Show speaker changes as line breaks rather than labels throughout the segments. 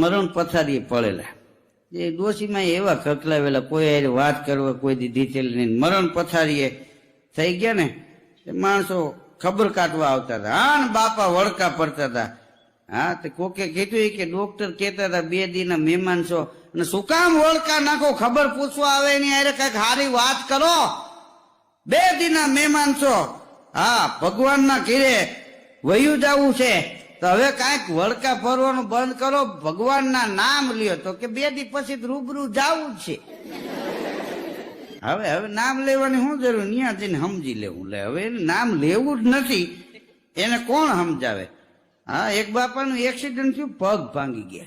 મરણ પથારીએ પડેલા. એ ડોશીમાં એવા કકલાવેલા કોઈ વાત કરવા, કોઈ દીધી છે નહીં. મરણ પથારીએ થઈ ગયા ને માણસો ખબર કાઢવા આવતા હતા. હા ને બાપા વળકા પડતા હતા. હા, તે કોકે કીધું કે ડોક્ટર કહેતા હતા, બે દીના મહેમાન છો. અને શું કામ વળકા નાખો? ખબર પૂછવા આવે નહીં અરે કંઈક સારી વાત કરો. બે દીના મહેમાન છો. હા, ભગવાનના ઘીરે વયું જવું છે. તો હવે કાંઈક વળકા ફરવાનું બંધ કરો, ભગવાનના નામ લ્યો. તો કે બે દી પછી રૂબરૂ જવું છે. હવે હવે નામ લેવાની શું જરૂર? ત્યાં જઈને સમજી લેવું. લે, હવે નામ લેવું જ નથી. એને કોણ સમજાવે? હા, એક બાપાનું એક્સિડન્ટ થયું, પગ ભાંગી ગયા.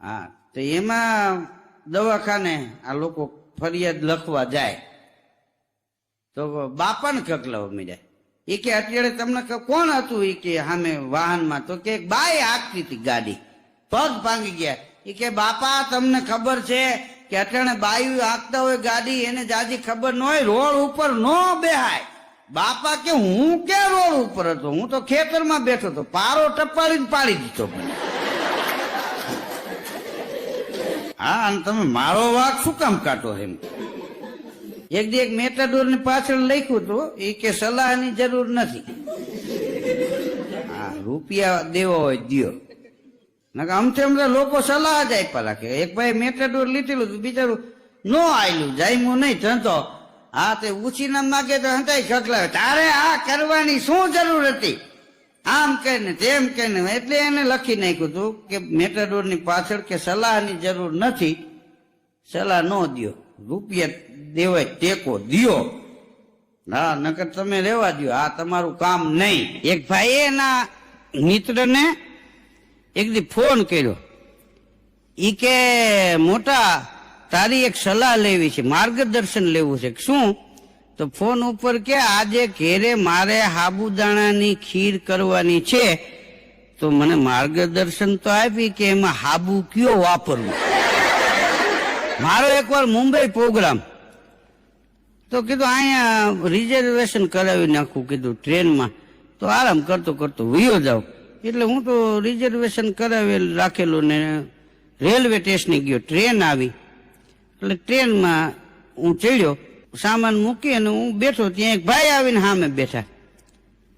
હા, તો એમાં દવાખાને આ લોકો ફરિયાદ લખવા જાય. તો બાપાને કકલાવ મળ્યા એ કે અત્યારે તમને કોણ હતું? એ કે સામે વાહનમાં. તો કે બાય હાંકતી હતી ગાડી. પગ ભાંગી ગયા. એ કે, બાપા, તમને ખબર છે કે અત્યારે બાયું હાંકતા હોય ગાડી, એને જાજી ખબર ન હોય, રોડ ઉપર ન બેહાય. બાપા કે, હું કે રોડ ઉપર હતો? હું તો ખેતરમાં બેઠો હતો. પારો ટપાડીને પાડી દીધો હા, અને તમે મારો વાક શું કામ કાઢો એમ? એક દી એક મેટાડોર ને પાછળ લખ્યું હતું એ કે સલાહની જરૂર નથી. હા, રૂપિયા દેવો હોય દ્યો. આમથી અમને લોકો સલાહ જ આપ્યા રાખે. એક ભાઈ મેટાડોર લીધેલું હતું, બિચારું નો આયલું, જાયમું નહીં, ધંધો. હા, તે ઉછીના માગે તો હંતાઈ ખકલાવે તારે આ કરવાની શું જરૂર હતી? આમ કહીને, તેમ કહીને, એટલે એને લખી નાખ્યું હતું કે મેટાડોરની પાછળ કે સલાહની જરૂર નથી. સલાહ ન દ્યો. રૂપિયા દેવાય, ટેકો દિયો. હા નકર તમે રેવા દ્યો. આ તમારું કામ નહીં. એક ભાઈ એના મિત્રને એક દી ફોન કર્યો. ઈ કે, મોટા, તારી એક સલાહ લેવી છે, માર્ગદર્શન લેવું છે. શું? તો ફોન ઉપર કે, આજે ઘેરે મારે સાબુદાણાની ખીર કરવાની છે. તો મને માર્ગદર્શન તો આપી કે એમાં હાબુ કયો વાપરવું? મારો એકવાર મુંબઈ પ્રોગ્રામ. તો કીધું, અહીંયા રિઝર્વેશન કરાવી નાખું, કીધું, ટ્રેનમાં. તો આરામ કરતો કરતો વયો જાઉં. એટલે હું તો રિઝર્વેશન કરાવેલ રાખેલું ને રેલવે સ્ટેશને ગયો. ટ્રેન આવી. એટલે ટ્રેનમાં હું ચડ્યો, સામાન મૂકી અને હું બેઠો. ત્યાં એક ભાઈ આવીને સામે બેઠા.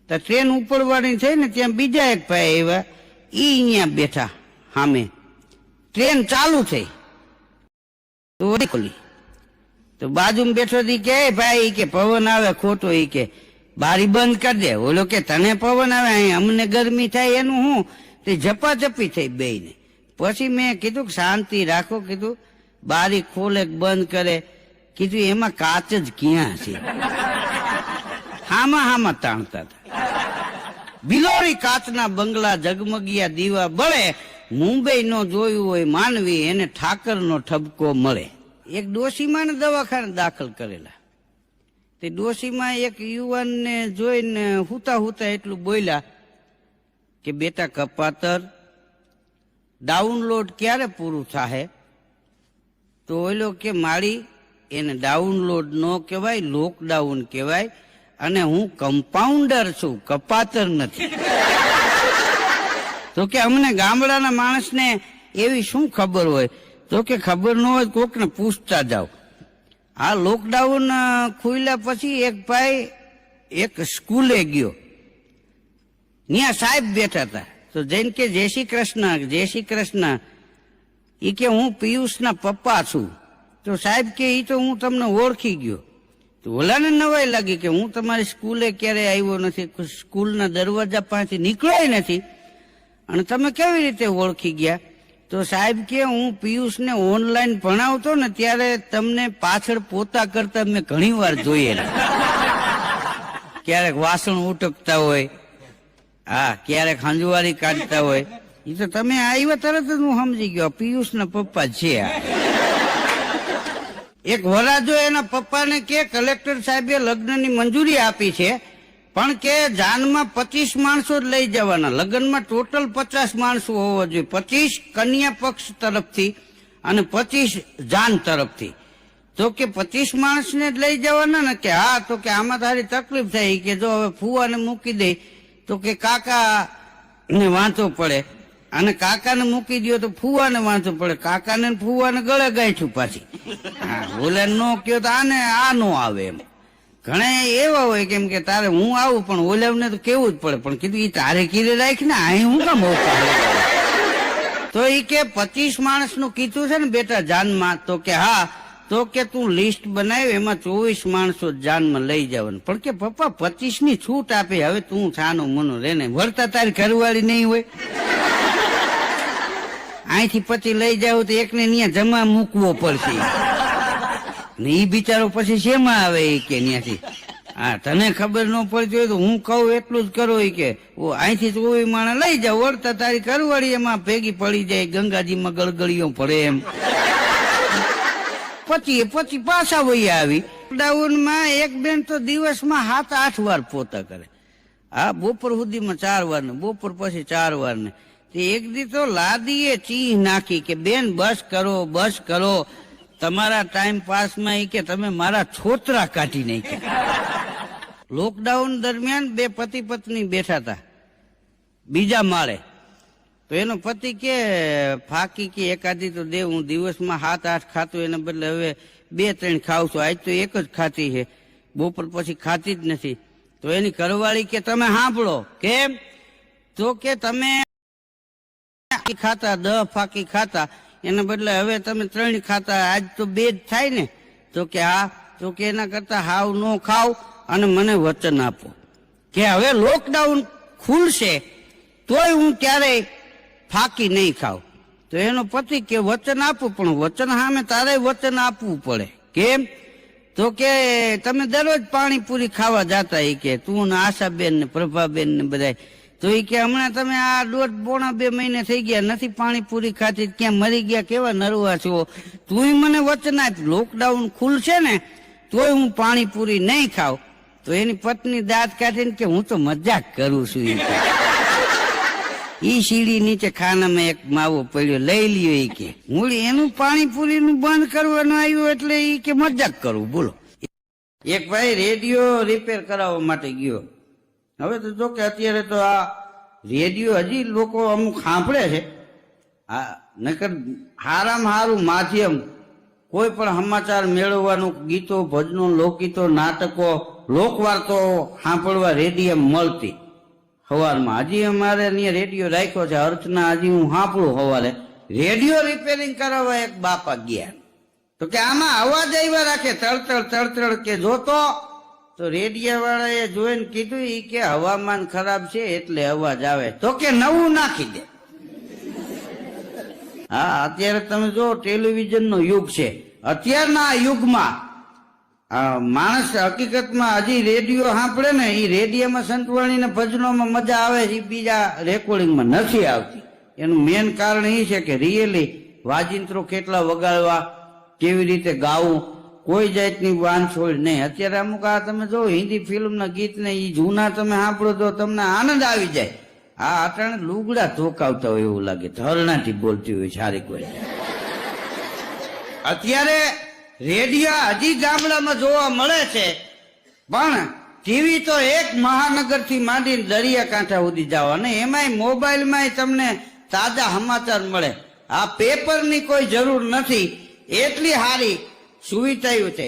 તો ટ્રેન ઉપરવાળી થઈ ને ત્યાં બીજા એક ભાઈ આવ્યા. ઈ અહીંયા બેઠા સામે. ટ્રેન ચાલુ થઈ. તો તો બાજુમાં બેઠો તી કે ભાઈ કે પવન આવે ખોટો એ કે, બારી બંધ કરી દે. ઓલો કે, તને પવન આવે? અમને ગરમી થાય એનું હું? તે ઝપાઝપી થઈ બેયને પછી મેં કીધું શાંતિ રાખો, કીધું. બારી ખોલે બંધ કરે? કીધું, એમાં કાચ જ ક્યાં છે? હામાં હામાં તાણતા હતા. બિલોરી કાચના બંગલા ઝગમગિયા દીવા બળે મુંબઈ નો જોયું હોય માનવી એને ઠાકર નો ઠપકો મળે. એક ડોશીમાં ને દવાખાને દાખલ કરેલા. તે ડોશીમાં એક યુવાનને જોઈને હુતા હુતા એટલું બોલ્યા કે, બેટા કપાતર, ડાઉનલોડ ક્યારે પૂરું થાય તો ઓલો કે મારી એને ડાઉનલોડ ન કહેવાય, લોકડાઉન કહેવાય અને હું કમ્પાઉન્ડર છું, કપાતર નથી. તો કે અમને ગામડાના માણસને એવી શું ખબર હોય? તો કે ખબર ન હોય કોકને પૂછતા જાઓ. આ લોકડાઉન ખુલ્યા પછી એક ભાઈ એક સ્કૂલે ગયો. ત્યાં સાહેબ બેઠા હતા તો જઈને કે જય શ્રી કૃષ્ણ, જય શ્રી કૃષ્ણ. એ કે હું પિયુષના પપ્પા છું. તો સાહેબ કે એ તો હું તમને ઓળખી ગયો. તો ઓલાને નવાઈ લાગી કે હું તમારી સ્કૂલે ક્યારે આવ્યો નથી? સ્કૂલના દરવાજા પાસેથી નીકળ્યો નથી? અને તમે કેવી રીતે ઓળખી ગયા? તો સાહેબ કે, હું પિયુષને ઓનલાઈન ભણાવતો ને ત્યારે તમને પાછળ પોતા કરતા મેં ઘણી વાર જોયેલા. ક્યારેક વાસણ ઉટકતા હોય, હા, ક્યારેક હંજવારી કાઢતા હોય. એ તો તમે આવ્યા તરત જ હું સમજી ગયો, પિયુષના પપ્પા છે આ. એક વરાજો એના પપ્પાને કે, કલેક્ટર સાહેબે લગ્નની મંજૂરી આપી છે. પણ કે જાનમાં પચીસ માણસો જ લઈ જવાના. લગ્નમાં ટોટલ પચાસ માણસો હોવા જોઈએ. પચીસ કન્યા પક્ષ તરફથી અને પચીસ જાન તરફથી. તો કે પચીસ માણસને જ લઈ જવાના ને કે હા, તો કે આમાં તારી તકલીફ થઈ કે જો હવે ફુવાને મૂકી દે, તો કે કાકા ને વાંચો પડે. અને કાકાને મૂકી દો તો ફુવાને વાંચો પડે. કાકાને ફુવાને ગળે ગાંઠું પાછી. બોલે નો કયો તો આને આ નો આવે એમ. ઘણા એવા હોય કેમ કે તારે હું આવું પણ ઓલાવને તો કેવું જ પડે. પણ કીધું એ તારે કીધે રાખ ને, અહીં હું કામ તો એ કે, પચીસ માણસનું કીધું છે ને, બેટા, જાનમાં. તો કે, હા. તો કે, તું લિસ્ટ બનાવ, એમાં ચોવીસ માણસો જાનમાં લઈ જવાનું. પણ કે, પપ્પા પચીસની છૂટ આપે, હવે તું છાનું મનું રે ને, વળતા તારી ઘરવાળી નહીં હોય. અહીંથી પછી લઈ જાવ તો એકને ત્યાં જમા મૂકવો પડશે. ને ઈ બિચારો પછી શેમાં આવે કે ત્યાંથી હા, તને ખબર ન પડતી હોય તો હું કહું એટલું જ કરો કે અહીંથી ચોવી માણસ લઈ જાવ વળતા તારી કરવાળી એમાં ભેગી પડી જાય, ગંગાજીમાં ગળગળીઓ પડે એમ. પછી પછી પાછા વહી આવી. લોકડાઉનમાં એક બેન તો દિવસમાં સાત, આઠ વાર પોતા કરે. હા, બપોર સુધીમાં ચાર વાર ને બપોર પછી ચાર વાર ને એક દી તો લાદીએ, ચીહ નાખી કે, બેન, બસ કરો બસ કરો. તમારા ટાઈમ પાસમાં એ કે તમે મારા છોતરા કાઢી નાખ્યા. લોકડાઉન દરમિયાન બે પતિ પત્ની બેઠા હતા બીજા માળે. તો એનો પતિ કે, ફાકી કે એકાદી તો દે હું દિવસમાં સાત, આઠ ખાતું એને બદલે હવે બે, ત્રણ ખાઉં છું. આજ તો એક જ ખાતી છે. બપોર પછી ખાતી જ નથી. તો એની કરવાળી કે, તમે સાંભળો. કેમ? તો કે, તમે ખાતા, દહ ફાકી ખાતા. એને બદલે હવે તમે ત્રણ ખાતા, આજ તો બે જ થાય ને, તો કે હા તો કે એના કરતા હાવ નો ખાવ અને મને વચન આપો. કે હવે લોકડાઉન ખુલશે, તોય હું ક્યારેય ફાકી નહીં ખાવ. તો એનો પતિ કે વચન આપું, પણ વચન સામે તારે વચન આપવું પડે. કેમ? તો કે તમે દરરોજ પાણીપુરી ખાવા જાતા એ કે, તું ને આશાબેન ને પ્રભાબેન ને બધા તો એ કે હમણાં તમે આ દોઢ પોણા બે મહિને થઈ ગયા, નથી પાણીપુરી ખાતી ક્યાં મરી ગયા, કેવા નરવા છો? તું મને વચન આપ લોકડાઉન ખુલશે ને, તોય હું પાણીપુરી નહીં ખાવ તો એની પત્ની દાંત કાઢીને કે હું તો મજાક કરું છું ઈ સીડી નીચે ખાનામાં એક માવો પડ્યો, લઈ લ્યો એ કે. હું એનું પાણીપુરી નું બંધ કરવાનું આવ્યું એટલે એ કે મજાક કરવું બોલો. એક ભાઈ રેડિયો રિપેર કરાવવા માટે ગયો. હવે તો જો કે અત્યારે તો આ રેડિયો હજી લોકો અમુક સાંભળે છે. હા નકર હારામાં હારું માધ્યમ કોઈ પણ સમાચાર મેળવવાનું, ગીતો, ભજનો, લોકગીતો, નાટકો લોકવાર્તો સાંભળવા રેડિયમ મળતી. સવારમાં હજી અમારે અહીંયા રેડિયો રાખ્યો છે. અર્ચના હજી હું સાંભળું સવારે. રેડિયો રિપેરિંગ કરાવવા એક બાપા ગયા. તો કે આમાં અવાજ આવ્યા રાખે, તળતળ તળતળ કે જોતો તો રેડિયા વાળાએ જોઈને કીધું એ કે હવામાન ખરાબ છે એટલે અવાજ આવે. તો કે નવું નાખી દે. હા, અત્યારે તમે જો ટેલિવિઝન નો યુગ છે. અત્યારના આ યુગમાં માણસ હકીકતમાં હજી રેડિયો સાંભળે ને એ રેડિયોમાં સંતવાણી ને ભજનોમાં મજા આવે છે બીજા રેકોર્ડિંગમાં નથી આવતી. એનું મેન કારણ એ છે કે રિયલી વાજિંત્રો કેટલા વગાડવા, કેવી રીતે ગાવું કોઈ જાતની વાંછોડ નહીં. અત્યારે અમુક આ તમે જો હિન્દી ફિલ્મના ગીત ને એ જૂના તમે સાંભળો તો તમને આનંદ આવી જાય. આ અટાણે લુગડા ધોકાવતા હોય એવું લાગે. ધરણાથી બોલતી હોય સારી કોઈ અત્યારે રેડિયો હજી ગામડામાં જોવા મળે છે. પણ ટીવી તો એક મહાનગરથી માંડીને દરિયા કાંઠા સુધી જાવ અને એમાંય મોબાઈલમાં તમને તાજા સમાચાર મળે. આ પેપરની કોઈ જરૂર નથી. એટલી સારી સુવિધાઓ છે.